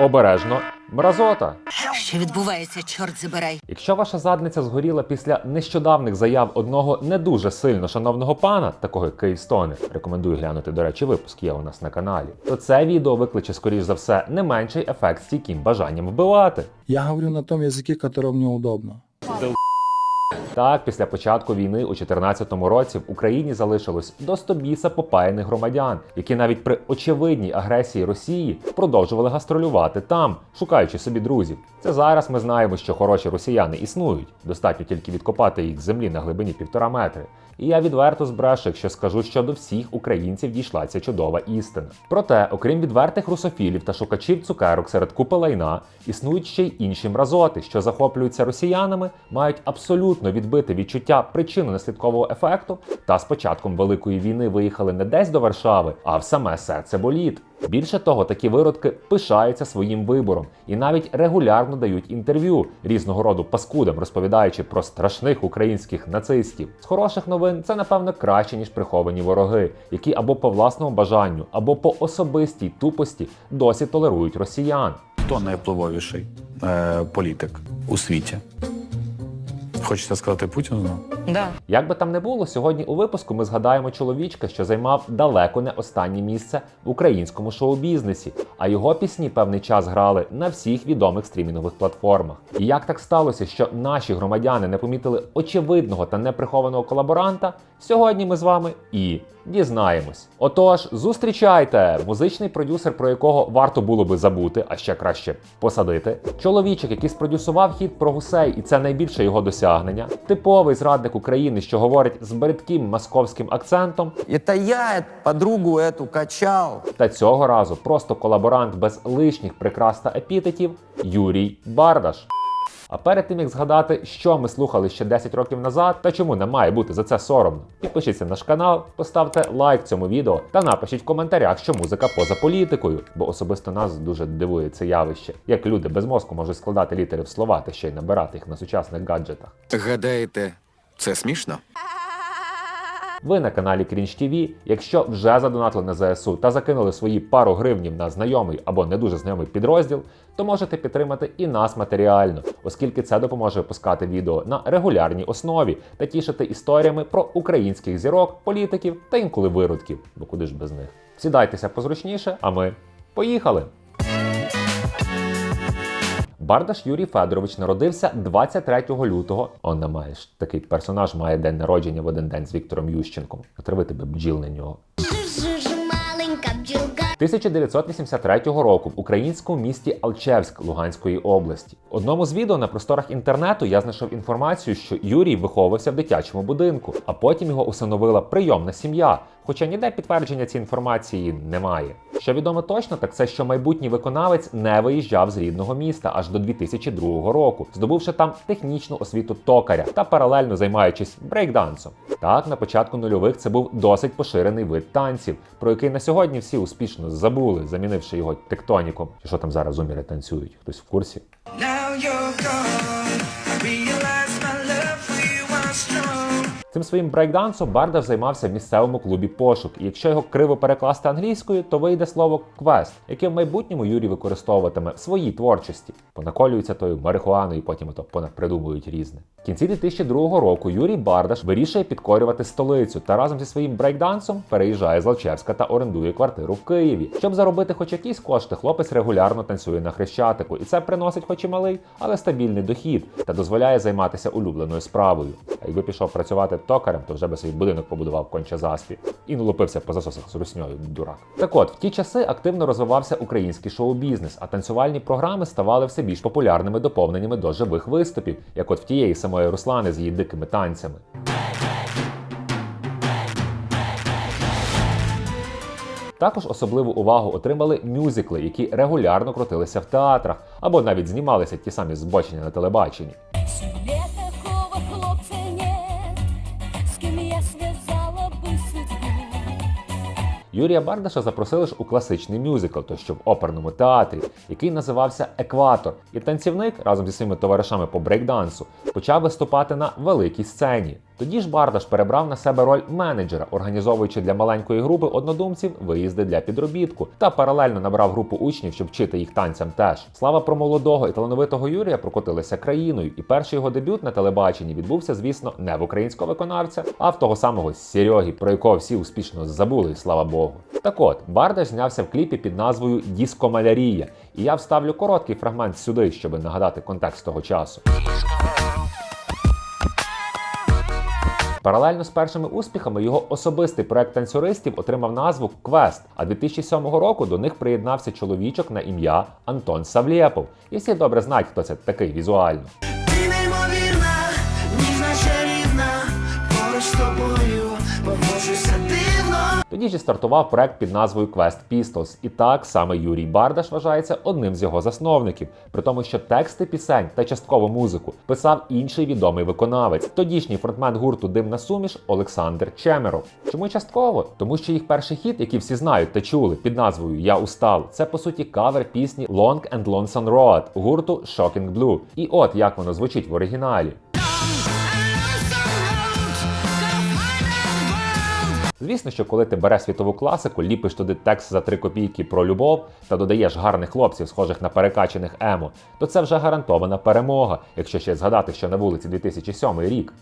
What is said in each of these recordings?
Обережно, мразота. Що відбувається, чорт забирай? Якщо ваша задниця згоріла після нещодавних заяв одного не дуже сильно шановного пана, такого як Київстони, рекомендую глянути, до речі, випуск є у нас на каналі, то це відео викличе, скоріш за все, не менший ефект стійким бажанням вбивати. Я говорю на тому языке, который мне удобно. Так, після початку війни у 2014 році в Україні залишилось до 100 біса попаяних громадян, які навіть при очевидній агресії Росії продовжували гастролювати там, шукаючи собі друзів. Це зараз ми знаємо, що хороші росіяни існують. Достатньо тільки відкопати їх з землі на глибині півтора метри. І я відверто збрешу, якщо скажу, що до всіх українців дійшла ця чудова істина. Проте, окрім відвертих русофілів та шукачів цукерок серед купи лайна, існують ще й інші мразоти, що захоплюються росіянами, мають абсолютно відбити відчуття причинно-наслідкового ефекту, та з початком великої війни виїхали не десь до Варшави, а в саме серце боліт. Більше того, такі виродки пишаються своїм вибором і навіть регулярно дають інтерв'ю різного роду паскудам, розповідаючи про страшних українських нацистів. З хороших новин це напевно краще ніж приховані вороги, які або по власному бажанню, або по особистій тупості досі толерують росіян. Хто найвпливовіший е, політик у світі? Хочеться сказати Путіну? ну? Да. Як би там не було, сьогодні у випуску ми згадаємо чоловічка, що займав далеко не останнє місце в українському шоу-бізнесі, а його пісні певний час грали на всіх відомих стрімінгових платформах. І як так сталося, що наші громадяни не помітили очевидного та неприхованого колаборанта, сьогодні ми з вами і дізнаємось. Отож, зустрічайте музичний продюсер, про якого варто було би забути, а ще краще посадити. Чоловічок, який спродюсував хіт про гусей, і це найбільше його досягнення. Типовий зрадник України, що говорить з бридким московським акцентом. Это я подругу эту качал. Та цього разу просто колаборант без лишніх прикрас та епітетів Юрій Бардаш. А перед тим як згадати, що ми слухали ще 10 років назад, та чому не має бути за це соромно, підпишіться на наш канал, поставте лайк цьому відео та напишіть в коментарях, що музика поза політикою, бо особисто нас дуже дивує це явище, як люди без мозку можуть складати літери в слова та ще й набирати їх на сучасних гаджетах. Гадаєте, це смішно? Ви на каналі Крінж ТВ. Якщо вже задонатили на ЗСУ та закинули свої пару гривнів на знайомий або не дуже знайомий підрозділ, то можете підтримати і нас матеріально, оскільки це допоможе випускати відео на регулярній основі та тішити історіями про українських зірок, політиків та інколи виродків, бо куди ж без них. Сідайтеся позручніше, а ми поїхали! Бардаш Юрій Федорович народився 23 лютого. Он не маєш. Такий персонаж має день народження в один день з Віктором Ющенком. Отриви тебе бджіл на нього. Жужу, маленька бджілка. 1983 року в українському місті Алчевськ Луганської області. В одному з відео на просторах інтернету я знайшов інформацію, що Юрій виховувався в дитячому будинку, а потім його усиновила прийомна сім'я. Хоча ніде підтвердження цієї інформації немає. Що відомо точно, так це що майбутній виконавець не виїжджав з рідного міста аж до 2002 року, здобувши там технічну освіту токаря та паралельно займаючись брейкдансом. Так, на початку нульових це був досить поширений вид танців, про який на сьогодні всі успішно забули, замінивши його тектоніком. Чи що там зараз зуміри танцюють? Хтось в курсі? Now you're gone. Цим своїм брейкдансом Бардаш займався в місцевому клубі пошук. І якщо його криво перекласти англійською, то вийде слово квест, яке в майбутньому Юрій використовуватиме в своїй творчості. Понаколюється тою марихуаною, потім ото понапридумують різне. В кінці 2002 року Юрій Бардаш вирішує підкорювати столицю та разом зі своїм брейкдансом переїжджає з Лавчевська та орендує квартиру в Києві. Щоб заробити хоч якісь кошти, хлопець регулярно танцює на хрещатику, і це приносить, хоч і малий, але стабільний дохід та дозволяє займатися улюбленою справою. А якби пішов працювати токарем, то вже би свій будинок побудував конче заспі і не лупився по засосах з русньою, дурак. Так от, в ті часи активно розвивався український шоу-бізнес, а танцювальні програми ставали все більш популярними доповненнями до живих виступів, як от в тієї самої Руслани з її дикими танцями. Також особливу увагу отримали мюзикли, які регулярно крутилися в театрах або навіть знімалися ті самі збочення на телебаченні. Юрія Бардаша запросили ж у класичний мюзикл, то що в оперному театрі, який називався Екватор. І танцівник разом зі своїми товаришами по брейкдансу почав виступати на великій сцені. Тоді ж Бардаш перебрав на себе роль менеджера, організовуючи для маленької групи однодумців виїзди для підробітку, та паралельно набрав групу учнів, щоб вчити їх танцям теж. Слава про молодого і талановитого Юрія прокотилася країною, і перший його дебют на телебаченні відбувся, звісно, не в українського виконавця, а в того самого Серьоги, про якого всі успішно забули, слава Богу. Так от, Бардаш знявся в кліпі під назвою Діскомалярія, і я вставлю короткий фрагмент сюди, щоб нагадати контекст того часу. Паралельно з першими успіхами його особистий проект танцюристів отримав назву Квест. А 2007 року до них приєднався чоловічок на ім'я Антон Савлєпов. І всі добре знають, хто це такий візуально. Тоді ж стартував проект під назвою Quest Pistols. І так саме Юрій Бардаш вважається одним з його засновників, при тому, що тексти пісень та частково музику писав інший відомий виконавець, тодішній фронтмен гурту Димна суміш Олександр Чемеров. Чому частково? Тому що їх перший хіт, який всі знають та чули під назвою Я устал, це по суті кавер пісні Long and Lonesome Road гурту Shocking Blue. І от як воно звучить в оригіналі. Звісно, що коли ти береш світову класику, ліпиш туди текст за три копійки про любов та додаєш гарних хлопців, схожих на перекачених емо, то це вже гарантована перемога, якщо ще згадати, що на вулиці 2007 рік.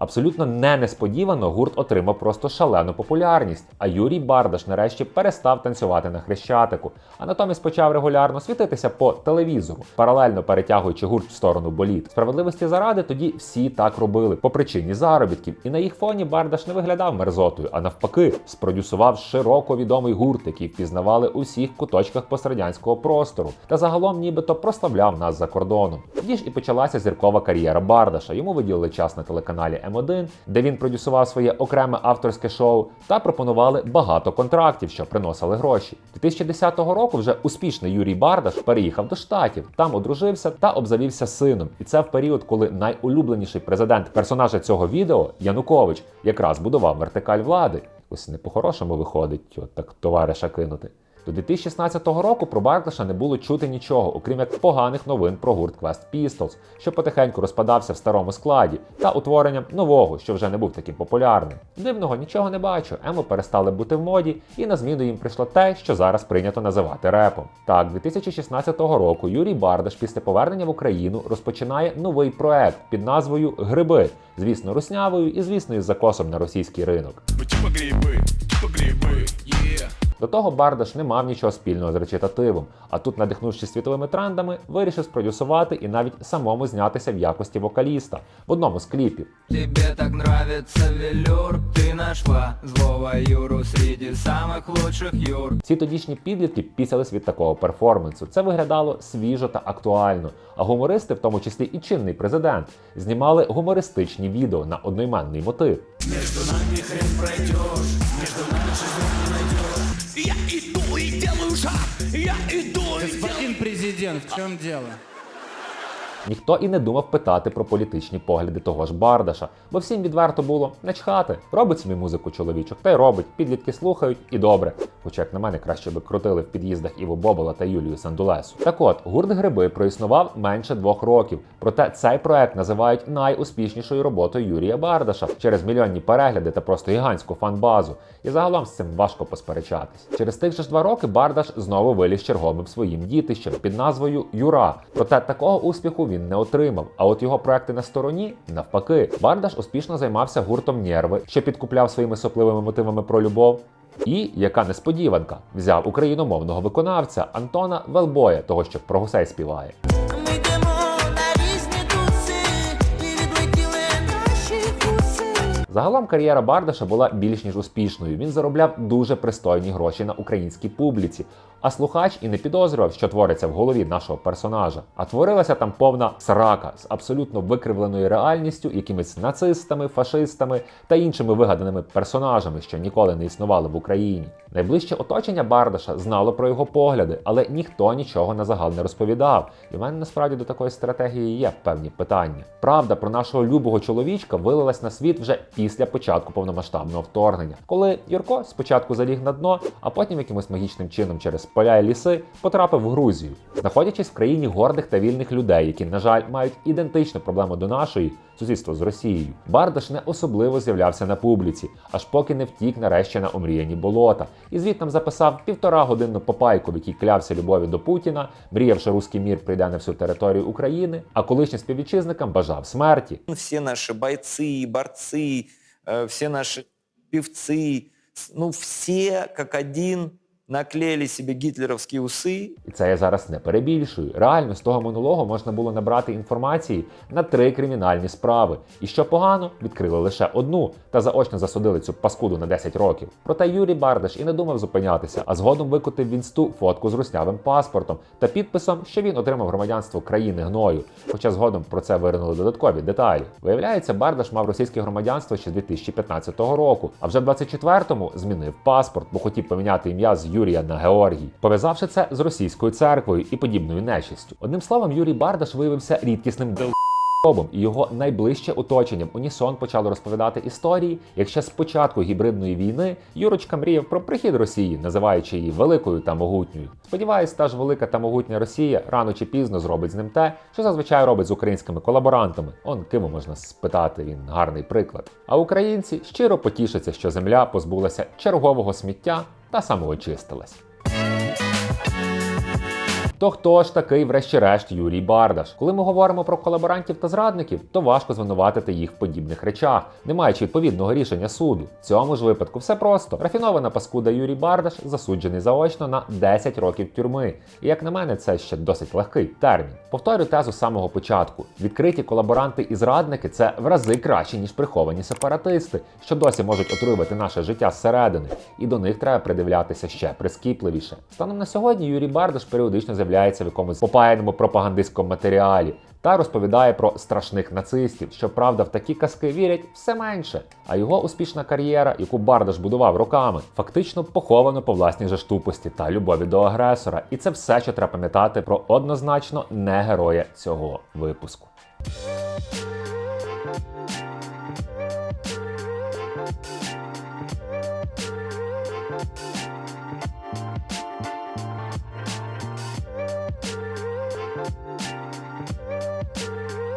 Абсолютно не несподівано гурт отримав просто шалену популярність. А Юрій Бардаш нарешті перестав танцювати на хрещатику, а натомість почав регулярно світитися по телевізору, паралельно перетягуючи гурт в сторону боліт. Справедливості заради тоді всі так робили по причині заробітків, і на їх фоні Бардаш не виглядав мерзотою, а навпаки, спродюсував широко відомий гурт, який впізнавали у всіх куточках пострадянського простору, та загалом нібито прославляв нас за кордоном. Тоді ж і почалася зіркова кар'єра Бардаша. Йому виділили час на телеканалі М1, де він продюсував своє окреме авторське шоу, та пропонували багато контрактів, що приносили гроші. 2010 року вже успішний Юрій Бардаш переїхав до штатів, там одружився та обзавівся сином. І це в період, коли найулюбленіший президент персонажа цього відео Янукович якраз будував вертикаль влади. Ось не по-хорошому виходить, от так товариша кинути. До 2016 року про Бардаша не було чути нічого, окрім як поганих новин про гурт Quest Pistols, що потихеньку розпадався в старому складі, та утворенням нового, що вже не був таким популярним. Дивного нічого не бачу. Емо перестали бути в моді, і на зміну їм прийшло те, що зараз прийнято називати репом. Так, 2016 року Юрій Бардаш після повернення в Україну розпочинає новий проект під назвою Гриби, звісно, руснявою і звісно із закосом на російський ринок. До того Бардаш не мав нічого спільного з речитативом, а тут, надихнувшись світовими трендами, вирішив спродюсувати і навіть самому знятися в якості вокаліста в одному з кліпів. Тебе так нравится велюр Ты нашла злого Юру среди самых лучших Юр Ці тодішні підлітки пісялись від такого перформансу. Це виглядало свіжо та актуально. А гумористи, в тому числі і чинний президент, знімали гумористичні відео на одноіменний мотив. Господин президент, в чем дело? Ніхто і не думав питати про політичні погляди того ж Бардаша, бо всім відверто було начхати. Робить собі музику чоловічок, та й робить. Підлітки слухають і добре. Хоча, як на мене, краще би крутили в під'їздах Іво Бобола та Юлію Сандулесу. Так от, гурт гриби проіснував менше двох років. Проте цей проект називають найуспішнішою роботою Юрія Бардаша через мільйонні перегляди та просто гігантську фан-базу. І загалом з цим важко посперечатись. Через тих же ж два роки Бардаш знову виліз черговим своїм дітищем під назвою Юра. Проте такого успіху він не отримав. А от його проекти на стороні навпаки. Бардаш успішно займався гуртом Нерви, що підкупляв своїми сопливими мотивами про любов. І яка несподіванка взяв україномовного виконавця Антона Велбоя, того що про гусей співає. Загалом кар'єра Бардаша була більш ніж успішною. Він заробляв дуже пристойні гроші на українській публіці. А слухач і не підозрював, що твориться в голові нашого персонажа. А творилася там повна срака з абсолютно викривленою реальністю, якимись нацистами, фашистами та іншими вигаданими персонажами, що ніколи не існували в Україні. Найближче оточення Бардаша знало про його погляди, але ніхто нічого на загал не розповідав. І в мене насправді до такої стратегії є певні питання. Правда про нашого любого чоловічка вилилась на світ вже після початку повномасштабного вторгнення, коли Юрко спочатку заліг на дно, а потім якимось магічним чином через поля і ліси потрапив в Грузію, знаходячись в країні гордих та вільних людей, які, на жаль, мають ідентичну проблему до нашої сусідство з Росією. Бардаш не особливо з'являвся на публіці, аж поки не втік нарешті на омріяні болота. І звідтам записав півтора годинну попайку, в якій клявся любові до Путіна, мріяв, що руський мір прийде на всю територію України, а колишнім співвітчизникам бажав смерті. Все наши бойцы, борцы, э, все наши певцы, с- ну все как один наклеили себе гитлеровские усы І це я зараз не перебільшую. Реально з того монологу можна було набрати інформації на три кримінальні справи. І що погано, відкрили лише одну та заочно засудили цю паскуду на 10 років. Проте Юрій Бардаш і не думав зупинятися, а згодом викотив в інсту фотку з руснявим паспортом та підписом, що він отримав громадянство країни гною. Хоча згодом про це виринули додаткові деталі. Виявляється, Бардаш мав російське громадянство ще з 2015 року, а вже в 24-му змінив паспорт, бо хотів поміняти ім'я з Юрія на Георгій, пов'язавши це з російською церквою і подібною нечистю. Одним словом, Юрій Бардаш виявився рідкісним дел. І його найближче оточенням унісон почали розповідати історії, як ще з початку гібридної війни Юрочка мріяв про прихід Росії, називаючи її великою та могутньою. Сподіваюсь, та ж велика та могутня Росія рано чи пізно зробить з ним те, що зазвичай робить з українськими колаборантами. Он кимо можна спитати, він гарний приклад. А українці щиро потішаться, що земля позбулася чергового сміття та самоочистилась. То хто ж такий, врешті-решт, Юрій Бардаш? Коли ми говоримо про колаборантів та зрадників, то важко звинуватити їх в подібних речах, не маючи відповідного рішення суду. В цьому ж випадку все просто. Рафінована паскуда Юрій Бардаш засуджений заочно на 10 років тюрми. І як на мене, це ще досить легкий термін. Повторю тезу з самого початку: відкриті колаборанти і зрадники це в рази краще, ніж приховані сепаратисти, що досі можуть отруювати наше життя зсередини, і до них треба придивлятися ще прискіпливіше. Станом на сьогодні Юрій Бардаш періодично з'являється в якомусь попаяному пропагандистському матеріалі та розповідає про страшних нацистів. Щоправда, в такі казки вірять все менше. А його успішна кар'єра, яку Бардаш будував роками, фактично поховано по власній же штупості та любові до агресора. І це все, що треба пам'ятати про однозначно не героя цього випуску.